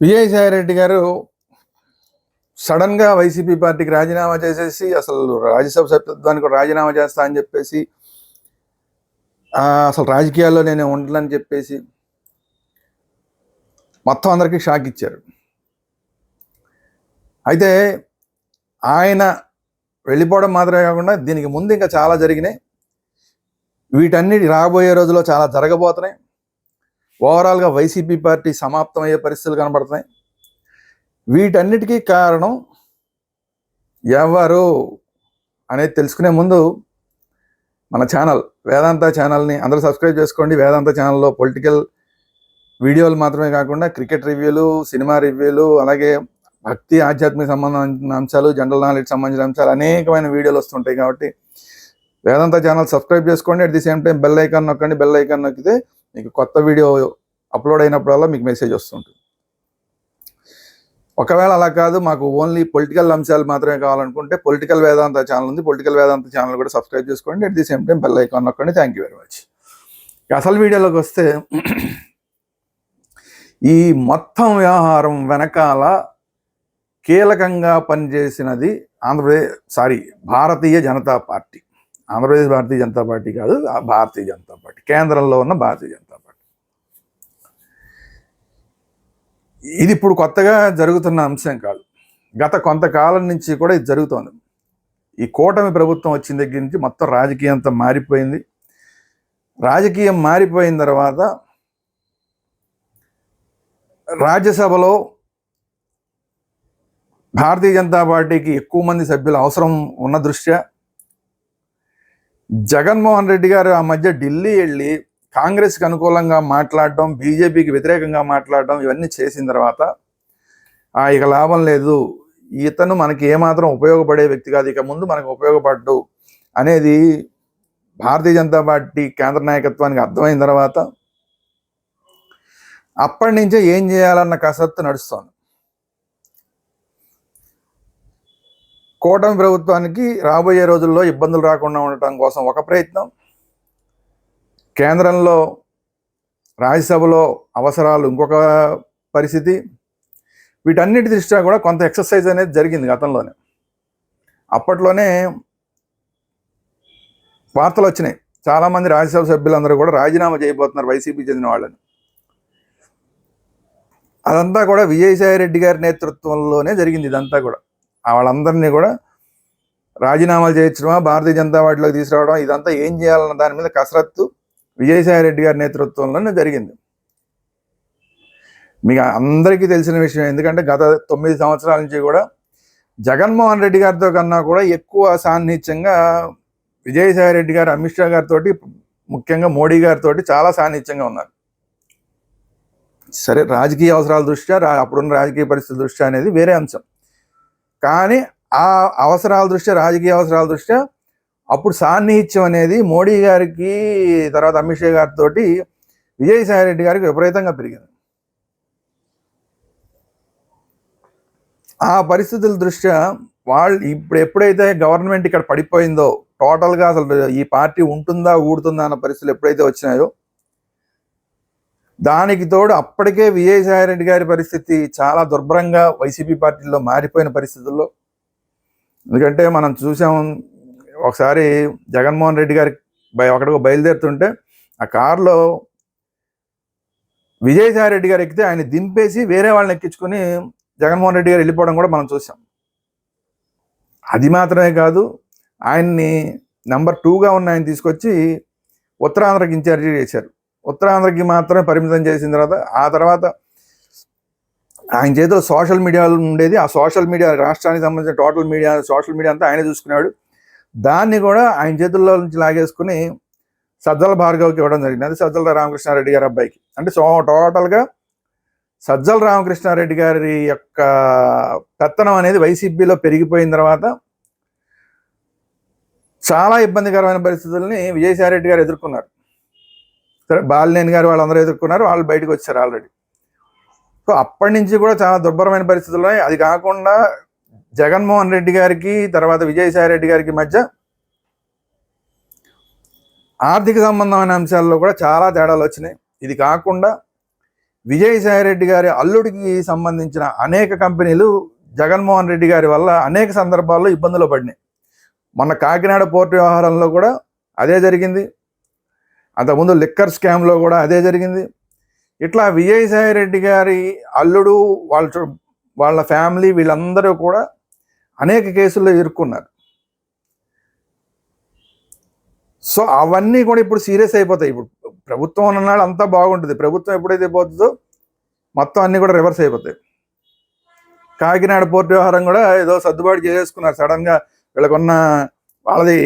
విజయసాయిరెడ్డి గారు సడన్గా వైసీపీ పార్టీకి రాజీనామా చేసేసి అసలు రాజ్యసభ సభ్యత్వానికి కూడా రాజీనామా చేస్తా అని చెప్పేసి అసలు రాజకీయాల్లో నేను ఉండనని చెప్పేసి మొత్తం అందరికీ షాక్ ఇచ్చారు. అయితే ఆయన వెళ్ళిపోవడం మాత్రమే కాకుండా దీనికి ముందు ఇంకా చాలా జరిగినాయి. వీటన్నిటి రాబోయే రోజుల్లో చాలా జరగబోతున్నాయి. ఓవరాల్గా వైసీపీ పార్టీ సమాప్తం అయ్యే పరిస్థితులు కనబడుతున్నాయి. వీటన్నిటికీ కారణం ఎవరు అనేది తెలుసుకునే ముందు మన ఛానల్ వేదాంత ఛానల్ని అందరూ సబ్స్క్రైబ్ చేసుకోండి. వేదాంత ఛానల్లో పొలిటికల్ వీడియోలు మాత్రమే కాకుండా క్రికెట్ రివ్యూలు సినిమా రివ్యూలు అలాగే భక్తి ఆధ్యాత్మిక సంబంధించిన అంశాలు జనరల్ నాలెడ్జ్ సంబంధించిన అంశాలు అనేకమైన వీడియోలు వస్తుంటాయి కాబట్టి వేదాంత ఛానల్ సబ్స్క్రైబ్ చేసుకోండి. At the same time bell icon నొక్కండి. బెల్ ఐకాన్ నొక్కితే మీకు కొత్త వీడియో అప్లోడ్ అయినప్పుడల్లా మీకు మెసేజ్ వస్తుంటుంది. ఒకవేళ అలా కాదు మాకు ఓన్లీ పొలిటికల్ అంశాలు మాత్రమే కావాలనుకుంటే పొలిటికల్ వేదాంత ఛానల్ ఉంది. పొలిటికల్ వేదాంత ఛానల్ కూడా సబ్స్క్రైబ్ చేసుకోండి. At the same time bell icon నొక్కండి. Thank you very much. అసలు వీడియోలోకి వస్తే ఈ మొత్తం వ్యవహారం వెనకాల కీలకంగా పనిచేసినది Andhra Pradesh sorry Bharatiya Janata party. Andhra Pradesh Bharatiya Janata party కాదు ఆ భారతీయ జనతా పార్టీ కేంద్రంలో ఉన్న భారతీయ జనతా పార్టీ. ఇది ఇప్పుడు కొత్తగా జరుగుతున్న అంశం కాదు. గత కొంతకాలం నుంచి కూడా ఇది జరుగుతోంది. ఈ కూటమి ప్రభుత్వం వచ్చిన దగ్గర నుంచి మొత్తం రాజకీయం అంతా మారిపోయింది. రాజకీయం మారిపోయిన తర్వాత రాజ్యసభలో భారతీయ జనతా పార్టీకి ఎక్కువ మంది సభ్యులు అవసరం ఉన్న దృష్ట్యా జగన్మోహన్ రెడ్డి గారు ఆ మధ్య ఢిల్లీ వెళ్ళి కాంగ్రెస్కి అనుకూలంగా మాట్లాడడం బీజేపీకి వ్యతిరేకంగా మాట్లాడడం ఇవన్నీ చేసిన తర్వాత ఆ ఇక లాభం లేదు. ఇతను మనకి ఏమాత్రం ఉపయోగపడే వ్యక్తి కాదు. ఇక ముందు మనకు ఉపయోగపడ్డు అనేది భారతీయ జనతా పార్టీ కేంద్ర నాయకత్వానికి అర్థమైన తర్వాత అప్పటి నుంచే ఏం చేయాలన్న కసరత్తు నడుస్తోంది. కూటమి ప్రభుత్వానికి రాబోయే రోజుల్లో ఇబ్బందులు రాకుండా ఉండటం కోసం ఒక ప్రయత్నం. కేంద్రంలో రాజ్యసభలో అవసరాలు ఇంకొక పరిస్థితి. వీటన్నిటి దృష్ట్యా కూడా కొంత ఎక్సర్సైజ్ అనేది జరిగింది గతంలోనే. అప్పట్లోనే వార్తలు వచ్చినాయి. చాలామంది రాజ్యసభ సభ్యులందరూ కూడా రాజీనామా చేయబోతున్నారు వైసీపీ చెందిన వాళ్ళని. అదంతా కూడా విజయసాయి రెడ్డి గారి నేతృత్వంలోనే జరిగింది ఇదంతా కూడా. వాళ్ళందరినీ కూడా రాజీనామాలు చేయించడమా భారతీయ జనతా పార్టీలోకి తీసుకురావడం ఇదంతా ఏం చేయాలన్న దాని మీద కసరత్తు విజయసాయి రెడ్డి గారి నేతృత్వంలోనే జరిగింది. మీకు అందరికీ తెలిసిన విషయం ఎందుకంటే గత తొమ్మిది సంవత్సరాల నుంచి కూడా జగన్మోహన్ రెడ్డి గారితో కన్నా కూడా ఎక్కువ సాన్నిహిత్యంగా విజయసాయి రెడ్డి గారు అమిత్ షా గారితో ముఖ్యంగా మోడీ గారితో చాలా సాన్నిహిత్యంగా ఉన్నారు. సరే రాజకీయ అవసరాల దృష్ట్యా అప్పుడున్న రాజకీయ పరిస్థితుల దృష్ట్యా అనేది వేరే అంశం. కానీ ఆ అవసరాల దృష్ట్యా రాజకీయ అవసరాల దృష్ట్యా అప్పుడు సాన్నిహిత్యం అనేది మోడీ గారికి తర్వాత అమిత్ షా గారితో విజయసాయి రెడ్డి గారికి విపరీతంగా పెరిగింది. ఆ పరిస్థితుల దృష్ట్యా వాళ్ళు ఇప్పుడు ఎప్పుడైతే గవర్నమెంట్ ఇక్కడ పడిపోయిందో టోటల్గా అసలు ఈ పార్టీ ఉంటుందా ఊడుతుందా అన్న పరిస్థితులు ఎప్పుడైతే వచ్చినాయో దానికి తోడు అప్పటికే విజయసాయిరెడ్డి గారి పరిస్థితి చాలా దుర్భరంగా వైసీపీ పార్టీలో మారిపోయిన పరిస్థితుల్లో. ఎందుకంటే మనం చూసాం ఒకసారి జగన్మోహన్ రెడ్డి గారి అక్కడికి బయలుదేరుతుంటే ఆ కారులో విజయసాయిరెడ్డి గారు ఎక్కితే ఆయన దింపేసి వేరే వాళ్ళని ఎక్కించుకొని జగన్మోహన్ రెడ్డి గారు వెళ్ళిపోవడం కూడా మనం చూసాం. అది మాత్రమే కాదు ఆయన్ని నెంబర్ టూగా ఉన్న ఆయన తీసుకొచ్చి ఉత్తరాంధ్రకి ఇన్ఛార్జి చేశారు. ఉత్తరాంధ్రకి మాత్రమే పరిమితం చేసిన తర్వాత ఆ తర్వాత ఆయన చేతిలో సోషల్ మీడియా ఉండేది. ఆ సోషల్ మీడియా రాష్ట్రానికి సంబంధించిన టోటల్ మీడియా సోషల్ మీడియా అంతా ఆయన చూసుకున్నాడు. దాన్ని కూడా ఆయన చేతుల్లో నుంచి లాగేసుకుని సజ్జల భార్గవ్కి ఇవ్వడం జరిగింది. అది సజ్జల రామకృష్ణారెడ్డి గారి అబ్బాయికి. అంటే సో టోటల్గా సజ్జల రామకృష్ణారెడ్డి గారి యొక్క పెత్తనం అనేది వైసీపీలో పెరిగిపోయిన తర్వాత చాలా ఇబ్బందికరమైన పరిస్థితుల్ని విజయసాయి రెడ్డి గారు ఎదుర్కొన్నారు. బాలినేని గారు వాళ్ళందరూ ఎదుర్కొన్నారు వాళ్ళు బయటకు వచ్చారు ఆల్రెడీ సో అప్పటి నుంచి కూడా చాలా దుర్భరమైన పరిస్థితులు ఉన్నాయి. అది కాకుండా జగన్మోహన్ రెడ్డి గారికి తర్వాత విజయసాయి రెడ్డి గారికి మధ్య ఆర్థిక సంబంధమైన అంశాల్లో కూడా చాలా తేడాలు వచ్చినాయి. ఇది కాకుండా విజయసాయి రెడ్డి గారి అల్లుడికి సంబంధించిన అనేక కంపెనీలు జగన్మోహన్ రెడ్డి గారి వల్ల అనేక సందర్భాల్లో ఇబ్బందులు పడినాయి. మొన్న కాకినాడ పోర్టు వ్యవహారంలో కూడా అదే జరిగింది. అంతకుముందు లిక్కర్ స్కామ్లో కూడా అదే జరిగింది. ఇట్లా విజయసాయి రెడ్డి గారి అల్లుడు వాళ్ళ వాళ్ళ ఫ్యామిలీ వీళ్ళందరూ కూడా అనేక కేసుల్లో ఇరుక్కున్నారు. సో అవన్నీ కూడా ఇప్పుడు సీరియస్ అయిపోతాయి. ఇప్పుడు ప్రభుత్వం అన్నాడు అంతా బాగుంటుంది. ప్రభుత్వం ఎప్పుడైతే పోతుందో మొత్తం అన్నీ కూడా రివర్స్ అయిపోతాయి. కాకినాడ పోర్టు వ్యవహారం కూడా ఏదో సర్దుబాటు చేసేసుకున్నారు. సడన్గా వీళ్ళకున్న వాళ్ళది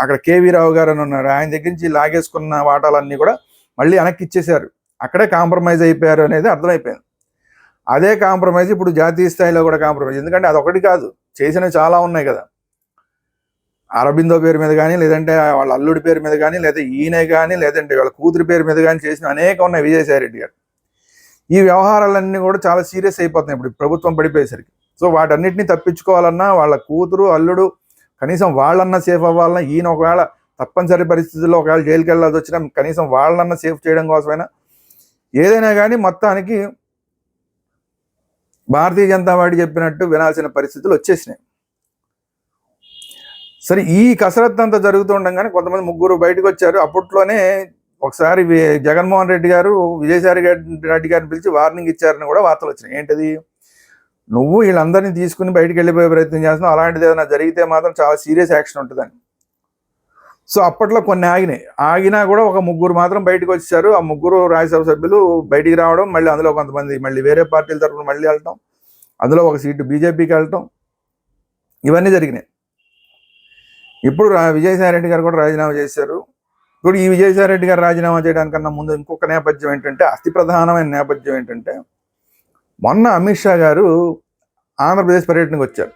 అక్కడ కేవీ రావు గారు అని ఉన్నారు. ఆయన దగ్గర నుంచి లాగేసుకున్న వాటాలన్నీ కూడా మళ్ళీ వెనక్కి ఇచ్చేశారు. అక్కడే కాంప్రమైజ్ అయిపోయారు అనేది అర్థమైపోయింది. అదే కాంప్రమైజ్ ఇప్పుడు జాతీయ స్థాయిలో కూడా కాంప్రమైజ్. ఎందుకంటే అది ఒకటి కాదు. చేసినవి చాలా ఉన్నాయి కదా. అరబిందో పేరు మీద కానీ లేదంటే వాళ్ళ అల్లుడి పేరు మీద కానీ లేదా ఈయన కానీ లేదంటే వాళ్ళ కూతురి పేరు మీద కానీ చేసిన అనేక ఉన్నాయి విజయసాయి రెడ్డి గారు. ఈ వ్యవహారాలన్నీ కూడా చాలా సీరియస్ అయిపోతున్నాయి ఇప్పుడు ప్రభుత్వం పడిపోయేసరికి. సో వాటన్నిటిని తప్పించుకోవాలన్నా వాళ్ళ కూతురు అల్లుడు కనీసం వాళ్ళన్నా సేఫ్ అవ్వాలన్నా ఈయన ఒకవేళ తప్పనిసరి పరిస్థితుల్లో ఒకవేళ జైలుకి వెళ్ళాల్సి వచ్చినా కనీసం వాళ్ళన్నా సేఫ్ చేయడం కోసమైనా ఏదైనా కానీ మొత్తానికి భారతీయ జనతా పార్టీ చెప్పినట్టు వినాల్సిన పరిస్థితులు వచ్చేసినాయి. సరే ఈ కసరత్తు అంతా జరుగుతుండగానే కొంతమంది ముగ్గురు బయటకు వచ్చారు. అప్పట్లోనే ఒకసారి జగన్మోహన్ రెడ్డి గారు విజయసాయి రెడ్డి రెడ్డి గారిని పిలిచి వార్నింగ్ ఇచ్చారని కూడా వార్తలు వచ్చినాయి. ఏంటది? నువ్వు వీళ్ళందరినీ తీసుకుని బయటికి వెళ్ళిపోయే ప్రయత్నం చేస్తున్నావు. అలాంటిది ఏదైనా జరిగితే మాత్రం చాలా సీరియస్ యాక్షన్ ఉంటుందని. సో అప్పట్లో కొన్ని ఆగినాయి. ఆగినా కూడా ఒక ముగ్గురు మాత్రం బయటకు వచ్చారు. ఆ ముగ్గురు రాజ్యసభ సభ్యులు బయటికి రావడం మళ్ళీ అందులో కొంతమంది మళ్ళీ వేరే పార్టీల తరఫున మళ్ళీ వెళ్ళటం అందులో ఒక సీటు బీజేపీకి వెళ్ళటం ఇవన్నీ జరిగినాయి. ఇప్పుడు రా- విజయసాయి రెడ్డి గారు కూడా రాజీనామా చేశారు. ఇప్పుడు ఈ విజయసాయి రెడ్డి గారు రాజీనామా చేయడానికన్నా ముందు ఇంకొక నేపథ్యం ఏంటంటే అతి ప్రధానమైన నేపథ్యం ఏంటంటే మొన్న అమిత్ షా గారు ఆంధ్రప్రదేశ్ పర్యటనకు వచ్చారు.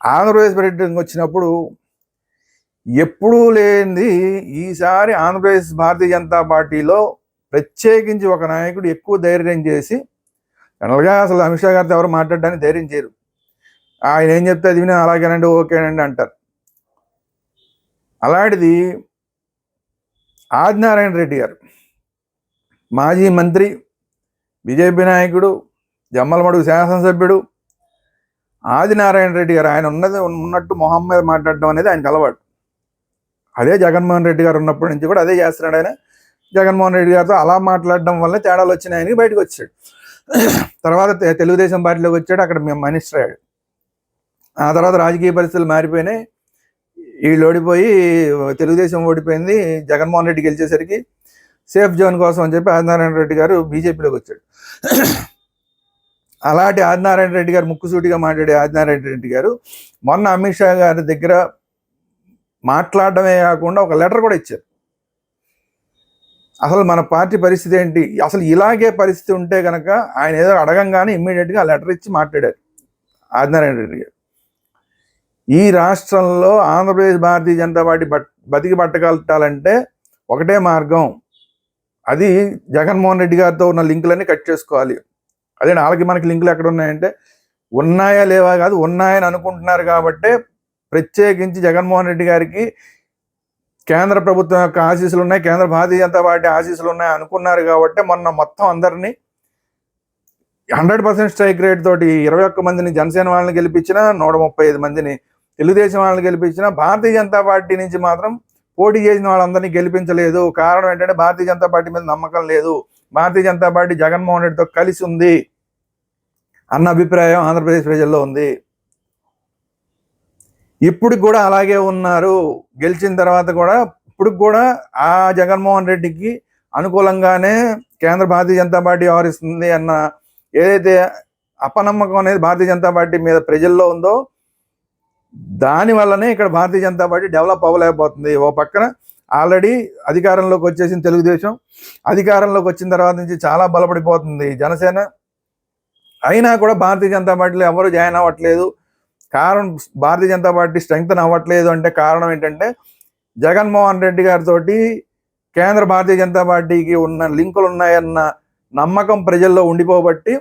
ఆంధ్రప్రదేశ్ పర్యటనకు వచ్చినప్పుడు ఎప్పుడూ లేనిది ఈసారి ఆంధ్రప్రదేశ్ భారతీయ జనతా పార్టీలో ప్రత్యేకించి ఒక నాయకుడు ఎక్కువ ధైర్యం చేసి జనరల్గా అసలు అమిత్ షా గారితో ఎవరు మాట్లాడడానికి ధైర్యం చేయరు. ఆయన ఏం చెప్తే అది విని అలాగేనండి ఓకేనండి అంటారు. అలాంటిది ఆదినారాయణ రెడ్డి గారు మాజీ మంత్రి బీజేపీ నాయకుడు జమ్మలమడుగు శాసనసభ్యుడు ఆదినారాయణ రెడ్డి గారు ఆయన ఉన్నది ఉన్నట్టు మొహం మీద మాట్లాడడం అనేది ఆయనకు అలవాటు. అదే జగన్మోహన్ రెడ్డి గారు ఉన్నప్పటి నుంచి కూడా అదే చేస్తున్నాడు ఆయన. జగన్మోహన్ రెడ్డి గారితో అలా మాట్లాడడం వల్ల తేడాలు వచ్చినాయి ఆయనకి బయటకు వచ్చాడు. తర్వాత తెలుగుదేశం పార్టీలోకి వచ్చాడు అక్కడ మేము మినిస్టర్ అయ్యాడు. ఆ తర్వాత రాజకీయ పరిస్థితులు మారిపోయినాయి. వీళ్ళు ఓడిపోయి తెలుగుదేశం ఓడిపోయింది జగన్మోహన్ రెడ్డి గెలిచేసరికి సేఫ్ జోన్ కోసం అని చెప్పి ఆదినారాయణ రెడ్డి గారు బీజేపీలోకి వచ్చాడు. అలాంటి ఆదినారాయణ రెడ్డి గారు ముక్కుసూటిగా మాట్లాడే ఆదినారాయణ రెడ్డి గారు మొన్న అమిత్ షా గారి దగ్గర మాట్లాడడమే కాకుండా ఒక లెటర్ కూడా ఇచ్చారు. అసలు మన పార్టీ పరిస్థితి ఏంటి? అసలు ఇలాగే పరిస్థితి ఉంటే కనుక ఆయన ఏదో అడగంగానే ఇమ్మీడియట్గా ఆ లెటర్ ఇచ్చి మాట్లాడారు ఆదినారాయణ రెడ్డి గారు. ఈ రాష్ట్రంలో ఆంధ్రప్రదేశ్ భారతీయ జనతా పార్టీ బట్ బతికి పట్టగలటాలంటే ఒకటే మార్గం అది జగన్మోహన్ రెడ్డి గారితో ఉన్న లింకులన్నీ కట్ చేసుకోవాలి. అదే వాళ్ళకి మనకి లింకులు ఎక్కడ ఉన్నాయంటే ఉన్నాయా లేవా? కాదు ఉన్నాయని అనుకుంటున్నారు కాబట్టే ప్రత్యేకించి జగన్మోహన్ రెడ్డి గారికి కేంద్ర ప్రభుత్వం యొక్క ఆశీస్సులు ఉన్నాయి కేంద్ర భారతీయ జనతా పార్టీ ఆశీస్సులు ఉన్నాయి అనుకున్నారు కాబట్టి మొన్న మొత్తం అందరినీ హండ్రెడ్ పర్సెంట్ స్ట్రైక్ రేట్ తోటి ఇరవై ఒక్క మందిని జనసేన వాళ్ళని గెలిపించిన నూట ముప్పై ఐదు మందిని తెలుగుదేశం వాళ్ళని గెలిపించిన భారతీయ జనతా పార్టీ నుంచి మాత్రం పోటీ చేసిన వాళ్ళందరినీ గెలిపించలేదు. కారణం ఏంటంటే భారతీయ జనతా పార్టీ మీద నమ్మకం లేదు. భారతీయ జనతా పార్టీ జగన్మోహన్ రెడ్డితో కలిసి ఉంది అన్న అభిప్రాయం ఆంధ్రప్రదేశ్ ప్రజల్లో ఉంది. ఇప్పుడు కూడా అలాగే ఉన్నారు. గెలిచిన తర్వాత కూడా ఇప్పుడు కూడా ఆ జగన్మోహన్ రెడ్డికి అనుకూలంగానే కేంద్ర భారతీయ జనతా పార్టీ వ్యవహరిస్తుంది అన్న ఏదైతే అపనమ్మకం అనేది భారతీయ జనతా పార్టీ మీద ప్రజల్లో ఉందో దాని వల్లనే ఇక్కడ భారతీయ జనతా పార్టీ డెవలప్ అవ్వలేకపోతుంది. ఓ పక్కన ఆల్రెడీ అధికారంలోకి వచ్చేసిన తెలుగుదేశం. అధికారంలోకి వచ్చిన తర్వాత నుంచి చాలా బలపడిపోతుంది జనసేన. అయినా కూడా భారతీయ జనతా పార్టీలో ఎవరు జాయిన్ అవ్వట్లేదు. కారణం భారతీయ జనతా పార్టీ స్ట్రెంగ్త్ అవ్వట్లేదు అంటే కారణం ఏంటంటే జగన్మోహన్ రెడ్డి గారితో కేంద్ర భారతీయ జనతా పార్టీకి ఉన్న లింకులు ఉన్నాయన్న నమ్మకం ప్రజల్లో ఉండిపోబట్టి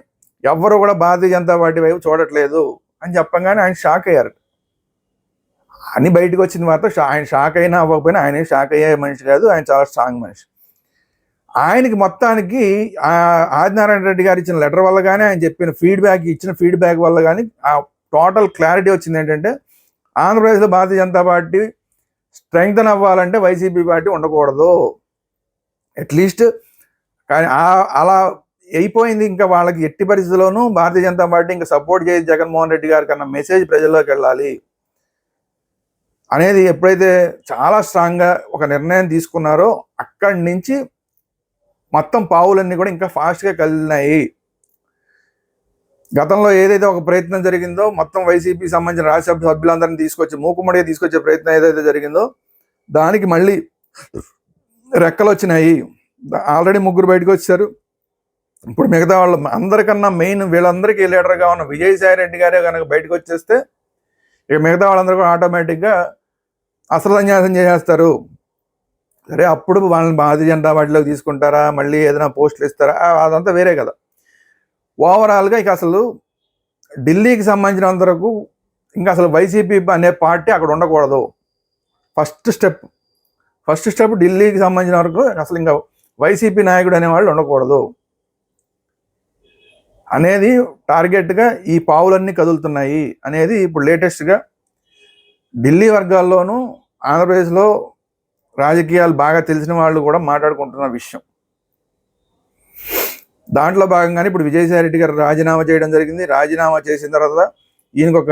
ఎవ్వరు కూడా భారతీయ జనతా పార్టీ వైపు చూడట్లేదు అని చెప్పంగానే ఆయన షాక్ అయ్యారు అని బయటకు వచ్చిన వార్త ఆయన షాక్ అయినా అవ్వకపోయినా ఆయన షాక్ అయ్యే మనిషి కాదు ఆయన చాలా స్ట్రాంగ్ మనిషి. ఆయనకి మొత్తానికి ఆదినారాయణ రెడ్డి గారు ఇచ్చిన లెటర్ వల్ల కానీ ఆయన చెప్పిన ఫీడ్బ్యాక్ ఇచ్చిన ఫీడ్బ్యాక్ వల్ల కానీ ఆ టోటల్ క్లారిటీ వచ్చింది ఏంటంటే ఆంధ్రప్రదేశ్లో భారతీయ జనతా పార్టీ స్ట్రెంగ్తన్ అవ్వాలంటే వైసీపీ పార్టీ ఉండకూడదు. అట్లీస్ట్ కానీ అలా అయిపోయింది ఇంకా వాళ్ళకి ఎట్టి పరిస్థితుల్లోనూ భారతీయ జనతా పార్టీ ఇంకా సపోర్ట్ చేయదు జగన్మోహన్ రెడ్డి గారికి అన్న మెసేజ్ ప్రజల్లోకి వెళ్ళాలి. అనేది ఎప్పుడైతే చాలా స్ట్రాంగ్గా ఒక నిర్ణయం తీసుకున్నారో అక్కడి నుంచి మొత్తం పావులన్నీ కూడా ఇంకా ఫాస్ట్గా కదిలినాయి. గతంలో ఏదైతే ఒక ప్రయత్నం జరిగిందో మొత్తం వైసీపీ సంబంధించిన రాజ్యసభ సభ్యులందరినీ తీసుకొచ్చి మూకుమ్మడిగా తీసుకొచ్చే ప్రయత్నం ఏదైతే జరిగిందో దానికి మళ్ళీ రెక్కలు వచ్చినాయి ఆల్రెడీ ముగ్గురు బయటకు వచ్చారు. ఇప్పుడు మిగతా వాళ్ళు అందరికన్నా మెయిన్ వీళ్ళందరికీ లీడర్గా ఉన్న విజయసాయి రెడ్డి గారే కనుక బయటకు వచ్చేస్తే ఇక మిగతా వాళ్ళందరూ కూడా ఆటోమేటిక్గా అసలు సన్యాసం చేసేస్తారు. సరే అప్పుడు వాళ్ళని భారతీయ జనతా పార్టీలోకి తీసుకుంటారా? మళ్ళీ ఏదైనా పోస్టులు ఇస్తారా? అదంతా వేరే కదా. ఓవరాల్గా ఇక అసలు ఢిల్లీకి సంబంధించినంత వరకు ఇంకా అసలు వైసీపీ అనే పార్టీ అక్కడ ఉండకూడదు. ఫస్ట్ స్టెప్ ఫస్ట్ స్టెప్ ఢిల్లీకి సంబంధించిన వరకు అసలు ఇంకా వైసీపీ నాయకుడు అనేవాళ్ళు ఉండకూడదు. అనేది టార్గెట్గా ఈ పావులన్నీ కదులుతున్నాయి. అనేది ఇప్పుడు లేటెస్ట్గా ఢిల్లీ వర్గాల్లోనూ ఆంధ్రప్రదేశ్లో రాజకీయాలు బాగా తెలిసిన వాళ్ళు కూడా మాట్లాడుకుంటున్న విషయం. దాంట్లో భాగంగానే ఇప్పుడు విజయసాయి రెడ్డి గారు రాజీనామా చేయడం జరిగింది. రాజీనామా చేసిన తర్వాత ఈయనకు ఒక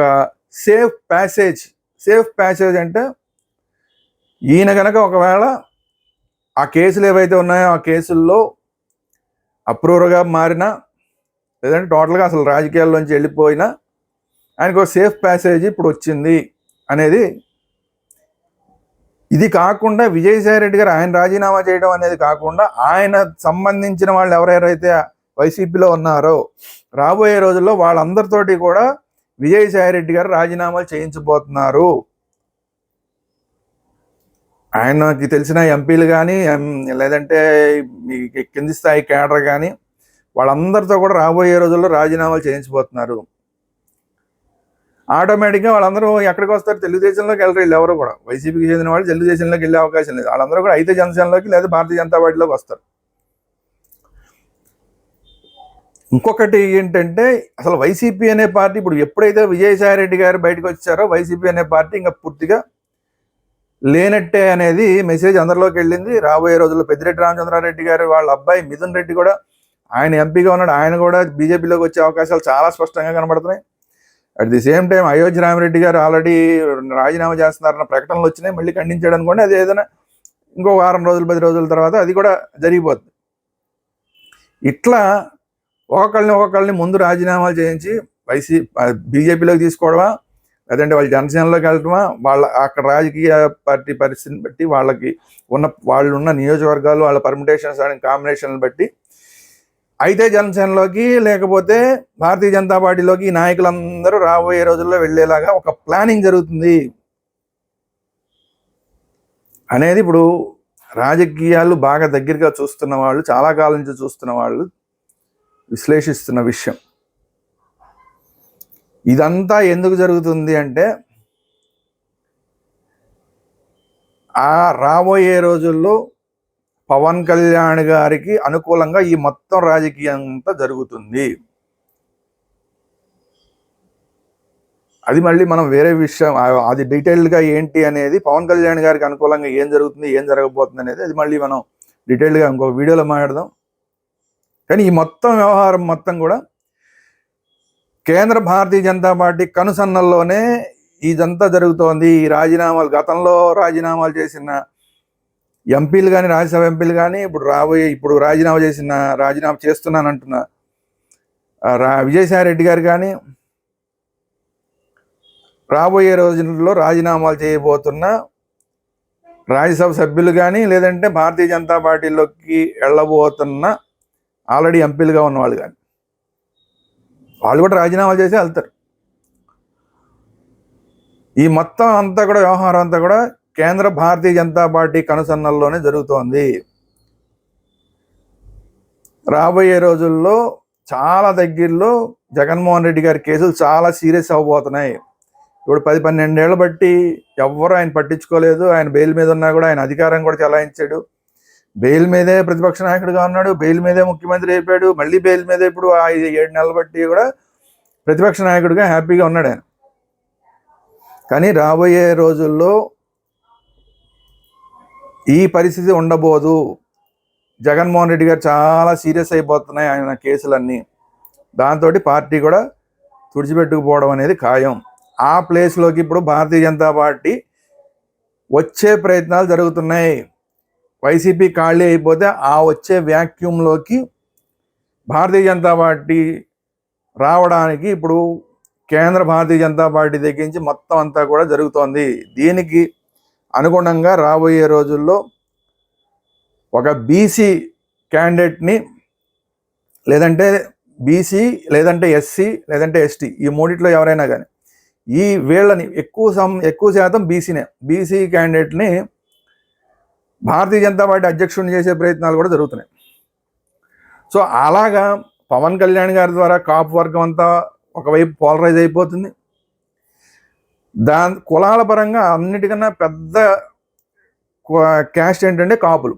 సేఫ్ ప్యాసేజ్ సేఫ్ ప్యాసేజ్ అంటే ఈయన కనుక ఒకవేళ ఆ కేసులు ఏవైతే ఉన్నాయో ఆ కేసుల్లో అప్రూవర్గా మారినా లేదంటే టోటల్గా అసలు రాజకీయాల్లోంచి వెళ్ళిపోయినా ఆయనకు ఒక సేఫ్ ప్యాసేజ్ ఇప్పుడు వచ్చింది అనేది ఇది కాకుండా విజయసాయి రెడ్డి గారు ఆయన రాజీనామా చేయడం అనేది కాకుండా ఆయన సంబంధించిన వాళ్ళు ఎవరెవరైతే వైసీపీలో ఉన్నారో రాబోయే రోజుల్లో వాళ్ళందరితోటి కూడా విజయసాయి రెడ్డి గారు రాజీనామాలు చేయించబోతున్నారు. ఆయనకి తెలిసిన ఎంపీలు కానీ లేదంటే కింది స్థాయి కేడర్ కానీ వాళ్ళందరితో కూడా రాబోయే రోజుల్లో రాజీనామాలు చేయించబోతున్నారు. ఆటోమేటిక్గా వాళ్ళందరూ ఎక్కడికి వస్తారు? తెలుగుదేశంలోకి వెళ్ళరు వీళ్ళు ఎవరు కూడా. వైసీపీకి చెందిన వాళ్ళు తెలుగుదేశంలోకి వెళ్ళే అవకాశం లేదు. వాళ్ళందరూ కూడా అయితే జనసేనలోకి లేదా భారతీయ జనతా పార్టీలోకి వస్తారు. ఇంకొకటి ఏంటంటే అసలు వైసీపీ అనే పార్టీ ఇప్పుడు ఎప్పుడైతే విజయసాయి రెడ్డి గారు బయటకు వచ్చారో వైసీపీ అనే పార్టీ ఇంకా పూర్తిగా లేనట్టే అనేది మెసేజ్ అందరిలోకి వెళ్ళింది. రాబోయే రోజుల్లో పెద్దిరెడ్డి రామచంద్రారెడ్డి గారు వాళ్ళ అబ్బాయి మిథున్ రెడ్డి కూడా ఆయన ఎంపీగా ఉన్నాడు. ఆయన కూడా బీజేపీలోకి వచ్చే అవకాశాలు చాలా స్పష్టంగా కనబడుతున్నాయి. At the same time Ayodhya Ramireddy గారు ఆల్రెడీ రాజీనామా చేస్తున్నారన్న ప్రకటనలు వచ్చినాయి. మళ్ళీ ఖండించాడు అనుకోండి అది ఏదైనా ఇంకో వారం రోజులు పది రోజుల తర్వాత అది కూడా జరిగిపోతుంది ఇట్లా ఒకళ్ళని ఒకళ్ళని ముందు రాజీనామాలు చేయించి వైసీ బీజేపీలోకి తీసుకోవడమా లేదంటే వాళ్ళు జనసేనలోకి వెళ్ళటమా వాళ్ళ అక్కడ రాజకీయ పార్టీ పరిస్థితిని బట్టి వాళ్ళకి ఉన్న వాళ్ళు ఉన్న నియోజకవర్గాలు వాళ్ళ పర్మిటేషన్స్ అండ్ కాంబినేషన్లు బట్టి అయితే జనసేనలోకి లేకపోతే భారతీయ జనతా పార్టీలోకి ఈ నాయకులందరూ రాబోయే రోజుల్లో వెళ్ళేలాగా ఒక ప్లానింగ్ జరుగుతుంది అనేది ఇప్పుడు రాజకీయాలు బాగా దగ్గరగా చూస్తున్న వాళ్ళు చాలా కాలం నుంచి చూస్తున్న వాళ్ళు విశ్లేషిస్తున్న విషయం. ఇదంతా ఎందుకు జరుగుతుంది అంటే ఆ రాబోయే రోజుల్లో పవన్ కళ్యాణ్ గారికి అనుకూలంగా ఈ మొత్తం రాజకీయం అంతా జరుగుతుంది. అది మళ్ళీ మనం వేరే విషయం అది డీటెయిల్డ్గా ఏంటి అనేది పవన్ కళ్యాణ్ గారికి అనుకూలంగా ఏం జరుగుతుంది ఏం జరగబోతుంది అనేది అది మళ్ళీ మనం డీటెయిల్డ్గా ఇంకొక వీడియోలో మాట్లాడదాం. కానీ ఈ మొత్తం వ్యవహారం మొత్తం కూడా కేంద్ర భారతీయ జనతా పార్టీ కనుసన్నల్లోనే ఇదంతా జరుగుతోంది. ఈ రాజీనామాలు గతంలో రాజీనామాలు చేసిన ఎంపీలు కానీ రాజ్యసభ ఎంపీలు కానీ ఇప్పుడు రాబోయే ఇప్పుడు రాజీనామా చేసిన రాజీనామా చేస్తున్నానంటున్న ఆ, రా విజయసాయి రెడ్డి గారు కానీ రాబోయే రోజుల్లో రాజీనామాలు చేయబోతున్న రాజ్యసభ సభ్యులు కానీ లేదంటే భారతీయ జనతా పార్టీలోకి వెళ్ళబోతున్న ఆల్రెడీ ఎంపీలుగా ఉన్నవాళ్ళు కానీ వాళ్ళు కూడా రాజీనామాలు చేసి వెళ్తారు. ఈ మొత్తం అంతా కూడా వ్యవహారం అంతా కూడా కేంద్ర భారతీయ జనతా పార్టీ కనుసన్నల్లోనే జరుగుతోంది. రాబోయే రోజుల్లో చాలా దగ్గరలో జగన్మోహన్ రెడ్డి గారి కేసులు చాలా సీరియస్ అవ్వబోతున్నాయి. ఇప్పుడు పది పన్నెండేళ్ళు బట్టి ఎవ్వరు ఆయన పట్టించుకోలేదు. ఆయన బెయిల్ మీద ఉన్నా కూడా ఆయన అధికారం కూడా చలాయించాడు. బెయిల్ మీదే ప్రతిపక్ష నాయకుడిగా ఉన్నాడు. బెయిల్ మీదే ముఖ్యమంత్రి అయిపోయాడు. మళ్ళీ బెయిల్ మీదే ఇప్పుడు ఆ ఐదు ఏడు నెలలు బట్టి కూడా ప్రతిపక్ష నాయకుడిగా హ్యాపీగా ఉన్నాడు ఆయన. కానీ రాబోయే రోజుల్లో ఈ పరిస్థితి ఉండబోదు. జగన్మోహన్ రెడ్డి గారు చాలా సీరియస్ అయిపోతున్నాయి ఆయన కేసులన్నీ. దాంతో పార్టీ కూడా తుడిచిపెట్టుకుపోవడం అనేది ఖాయం. ఆ ప్లేస్లోకి ఇప్పుడు భారతీయ జనతా పార్టీ వచ్చే ప్రయత్నాలు జరుగుతున్నాయి. వైసీపీ ఖాళీ అయిపోతే ఆ వచ్చే వ్యాక్యూమ్లోకి భారతీయ జనతా పార్టీ రావడానికి ఇప్పుడు కేంద్ర భారతీయ జనతా పార్టీ దగ్గర నుంచి మొత్తం అంతా కూడా జరుగుతోంది. దీనికి అనుగుణంగా రాబోయే రోజుల్లో ఒక బీసీ క్యాండిడేట్ని లేదంటే బీసీ లేదంటే ఎస్సీ లేదంటే ఎస్టీ ఈ మూడిట్లో ఎవరైనా కానీ ఈ వీళ్ళని ఎక్కువ సం ఎక్కువ శాతం బీసీనే బీసీ క్యాండిడేట్ని భారతీయ జనతా పార్టీ అధ్యక్షుడిని చేసే ప్రయత్నాలు కూడా జరుగుతున్నాయి. సో అలాగా పవన్ కళ్యాణ్ గారి ద్వారా కాపు వర్గం అంతా ఒకవైపు పోలరైజ్ అయిపోతుంది. దాని కులాల పరంగా అన్నిటికన్నా పెద్ద క్యాస్ట్ ఏంటంటే కాపులు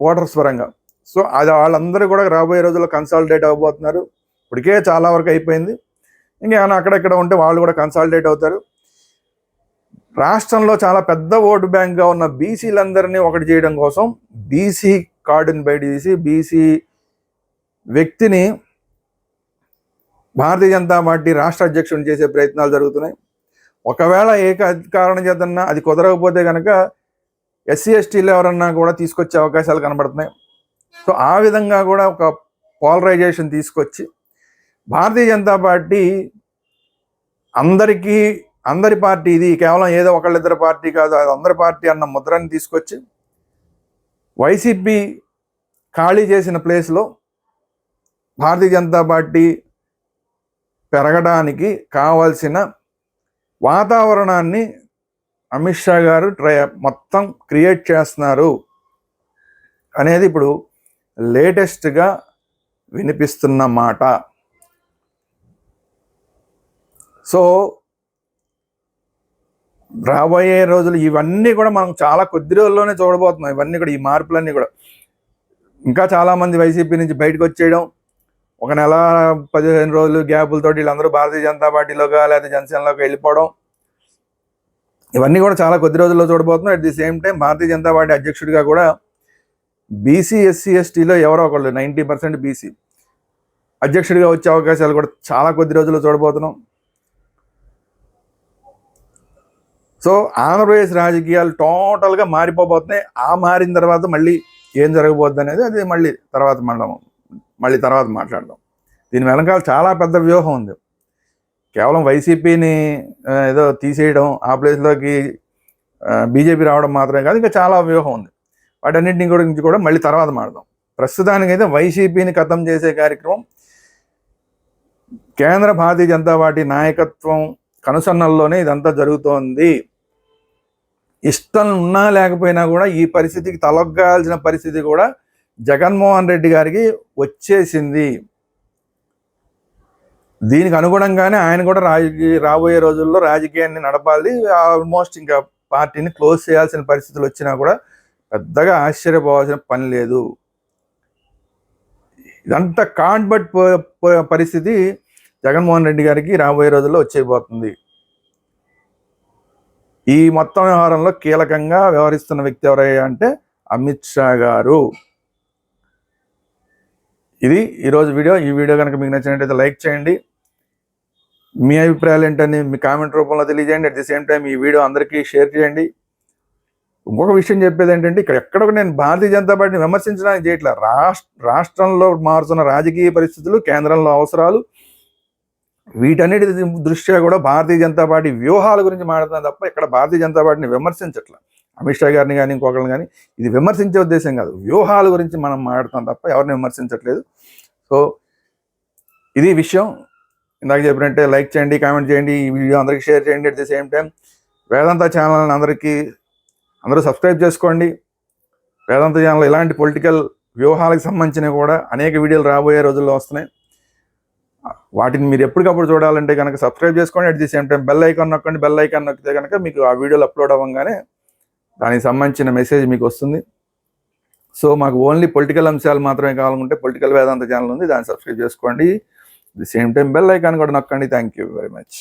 ఓటర్స్ పరంగా. సో అది వాళ్ళందరూ కూడా రాబోయే రోజుల్లో కన్సాలిడేట్ అవ్వబోతున్నారు. ఇప్పటికే చాలా వరకు అయిపోయింది. ఇంకేమైనా అక్కడెక్కడ ఉంటే వాళ్ళు కూడా కన్సాలిడేట్ అవుతారు. రాష్ట్రంలో చాలా పెద్ద ఓటు బ్యాంక్గా ఉన్న బీసీలందరినీ ఒకటి చేయడం కోసం బీసీ కార్డుని బయట తీసి బీసీ వ్యక్తిని భారతీయ జనతా పార్టీ రాష్ట్ర అధ్యక్షుడిని చేసే ప్రయత్నాలు జరుగుతున్నాయి. ఒకవేళ ఏ కారణం చేద్దన్నా అది కుదరకపోతే కనుక ఎస్సీ ఎస్టీలు ఎవరన్నా కూడా తీసుకొచ్చే అవకాశాలు కనబడుతున్నాయి. సో ఆ విధంగా కూడా ఒక పోలరైజేషన్ తీసుకొచ్చి భారతీయ జనతా పార్టీ అందరికీ అందరి పార్టీ ఇది కేవలం ఏదో ఒకళ్ళిద్దరు పార్టీ కాదు అది అందరి పార్టీ అన్న ముద్రని తీసుకొచ్చి వైసీపీ ఖాళీ చేసిన ప్లేస్లో భారతీయ జనతా పార్టీ పెరగడానికి కావాల్సిన వాతావరణాన్ని అమిత్ షా గారు ట్రై మొత్తం క్రియేట్ చేస్తున్నారు అనేది ఇప్పుడు లేటెస్ట్గా వినిపిస్తున్న మాట. సో రాబోయే రోజులు ఇవన్నీ కూడా మనం చాలా కొద్ది రోజుల్లోనే చూడబోతున్నాం. ఇవన్నీ కూడా ఈ మార్పులన్నీ కూడా. ఇంకా చాలామంది వైసీపీ నుంచి బయటకు వచ్చేయడం ఒక నెల పదిహేను రోజులు గ్యాపులతో వీళ్ళందరూ భారతీయ జనతా పార్టీలోగా లేకపోతే జనసేనలోకి వెళ్ళిపోవడం. ఇవన్నీ కూడా చాలా కొద్ది రోజుల్లో చూడబోతున్నాం. At the same time Bharatiya Janata party అధ్యక్షుడిగా కూడా బీసీ ఎస్సీ ఎస్టీలో ఎవరో ఒకళ్ళు నైంటీ పర్సెంట్ బీసీ అధ్యక్షుడిగా వచ్చే అవకాశాలు కూడా చాలా కొద్ది రోజుల్లో చూడబోతున్నాం. సో ఆంధ్రప్రదేశ్ రాజకీయాలు టోటల్గా మారిపోబోతున్నాయి. ఆ మారిన తర్వాత మళ్ళీ ఏం జరగబోద్ది అనేది అది మళ్ళీ తర్వాత మనం మళ్ళీ తర్వాత మాట్లాడదాం. దీని వెనకాల చాలా పెద్ద వ్యూహం ఉంది. కేవలం వైసీపీని ఏదో తీసేయడం ఆ ప్లేస్లోకి బీజేపీ రావడం మాత్రమే కాదు ఇంకా చాలా వ్యూహం ఉంది. వాటన్నింటిని గురించి కూడా మళ్ళీ తర్వాత మాడదాం ప్రస్తుతానికైతే వైసీపీని ఖతం చేసే కార్యక్రమం కేంద్ర భారతీయ జనతా పార్టీ నాయకత్వం కనుసన్నల్లోనే ఇదంతా జరుగుతోంది. ఇష్టం ఉన్నా లేకపోయినా కూడా ఈ పరిస్థితికి తలొగ్గాల్సిన పరిస్థితి కూడా జగన్మోహన్ రెడ్డి గారికి వచ్చేసింది. దీనికి అనుగుణంగానే ఆయన కూడా రాజకీయ రాబోయే రోజుల్లో రాజకీయాన్ని నడపాలి. ఆల్మోస్ట్ ఇంకా పార్టీని క్లోజ్ చేయాల్సిన పరిస్థితులు వచ్చినా కూడా పెద్దగా ఆశ్చర్యపోవాల్సిన పని లేదు. ఇదంతా కాన్బట్ పరిస్థితి జగన్మోహన్ రెడ్డి గారికి రాబోయే రోజుల్లో వచ్చేయబోతుంది. ఈ మొత్తం వ్యవహారంలో కీలకంగా వ్యవహరిస్తున్న వ్యక్తి ఎవరయ్యా అంటే అమిత్ షా గారు. ఇది ఈరోజు వీడియో. ఈ వీడియో కనుక మీకు నచ్చినట్టయితే లైక్ చేయండి. మీ అభిప్రాయాలు ఏంటని మీ కామెంట్ రూపంలో తెలియజేయండి. అట్ ది సేమ్ టైం ఈ వీడియో అందరికీ షేర్ చేయండి. ఇంకొక విషయం చెప్పేది ఏంటంటే ఇక్కడ ఎక్కడ నేను భారతీయ జనతా పార్టీని విమర్శించడానికి చేయట్లేదు రాష్ట్ర రాష్ట్రంలో మారుతున్న రాజకీయ పరిస్థితులు కేంద్రంలో అవసరాలు వీటన్నిటి దృష్ట్యా కూడా భారతీయ జనతా పార్టీ వ్యూహాల గురించి మాట్లాడుతున్నా తప్ప ఇక్కడ భారతీయ జనతా పార్టీని విమర్శించట్లే. అమిత్ షా గారిని కానీ ఇంకొకరిని కానీ ఇది విమర్శించే ఉద్దేశం కాదు. వ్యూహాల గురించి మనం మాట్లాడుతాం తప్ప ఎవరిని విమర్శించట్లేదు. సో ఇది విషయం. ఇందాక చెప్పినట్టే లైక్ చేయండి కామెంట్ చేయండి ఈ వీడియో అందరికీ షేర్ చేయండి at the same time Vedanta ఛానల్ని అందరికీ అందరూ సబ్స్క్రైబ్ చేసుకోండి. వేదాంత ఛానల్ ఇలాంటి పొలిటికల్ వ్యూహాలకు సంబంధించినవి కూడా అనేక వీడియోలు రాబోయే రోజుల్లో వస్తున్నాయి. వాటిని మీరు ఎప్పటికప్పుడు చూడాలంటే కనుక సబ్స్క్రైబ్ చేసుకోండి. At the same time bell icon నొక్కండి. బెల్ ఐకాన్ నొక్కితే కనుక మీకు ఆ వీడియోలు అప్లోడ్ అవ్వగానే దానికి సంబంధించిన మెసేజ్ మీకు వస్తుంది. సో మాకు ఓన్లీ పొలిటికల్ అంశాలు మాత్రమే కావాలనుకుంటే పొలిటికల్ వేదాంత ఛానల్ ఉంది. దాన్ని సబ్స్క్రైబ్ చేసుకోండి. The same time bell icon కూడా నొక్కండి. Thank you very much